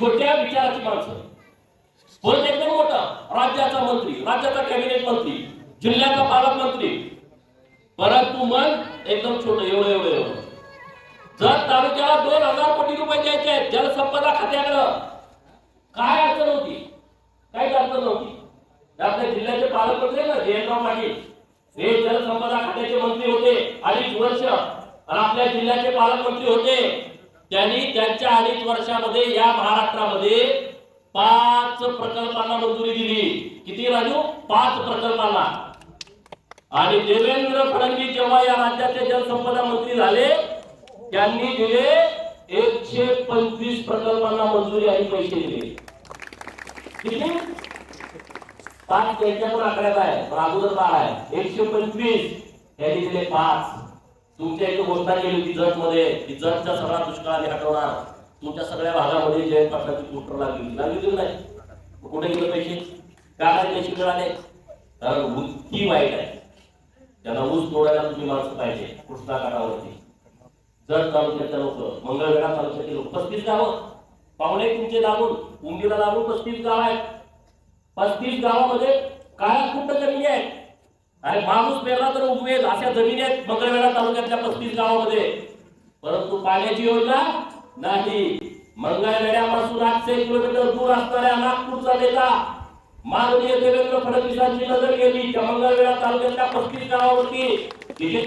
छोट्या विचाराची माणसं. परत एकदम मोठा. राज्याचा मंत्री राज्याचा कॅबिनेट मंत्री जिल्ह्याचा पालकमंत्री. परंतु मन एकदम छोट एवढं एवढं एवढं. जर तालुक्याला दोन हजार कोटी रुपये द्यायचे आहेत जलसंपदा खात्याकडं काय अडचण होती? काय अडचण नव्हती. आपल्या जिल्ह्याचे पालकमंत्री आहे ना जयंतराव पाटील हे जलसंपदा खात्याचे मंत्री होते अडीच वर्ष. आणि आपल्या जिल्ह्याचे पालकमंत्री होते त्यांनी त्यांच्या अडीच वर्षामध्ये या महाराष्ट्रामध्ये पाच प्रकल्पांना मंजुरी दिली. किती राजू? पाच प्रकल्पांना. आणि देवेंद्र फडणवीस जेव्हा या राज्याचे जलसंपदा मंत्री झाले त्यांनी दिले एकशे पंचवीस प्रकल्पांना मंजुरी आणि पैसे दिले. किती? पाच त्यांच्याकडून आकड्यात आहे पण अगोदर आहे. एकशे पंचवीस. त्यांनी दिले पाच. तुमच्या इथे घोषणा केली होती जत मध्ये की जतचा सगळा दुष्काळ आम्ही हटवणार. तुमच्या सगळ्या भागामध्ये जयंत पाटलाची पोस्टर लागली होती. लागली होती नाही? कुठे गेले पैसे? का नाही पैसे मिळाले? कारण वृत्ती वाईट आहे. त्यांना ऊस तोडायला तुम्ही माणसं पाहिजे कृष्णा काठावरती जत तालुक्याच्या लोक मंगळवेढा तालुक्याचे लोक पस्तीस गावं. पाहुणे तुमचे लागून उंडीला लागून पस्तीस गाव आहेत. पस्तीस गावामध्ये काय खूप अरे माणूस पेरला तर उगवेल अशा जमिनी आहेत मंगळवेढा तालुक्यातल्या पस्तीस गावामध्ये. परंतु पाण्याची योजना नाही. मंगळवेढ्यापासून आठशे किलोमीटर दूर असणाऱ्या नागपूरचा नेता माननीय देवेंद्र फडणवीसांची नजर गेली. त्या मंगळवेढा तालुक्यातल्या पस्तीस गावावरती. तिथे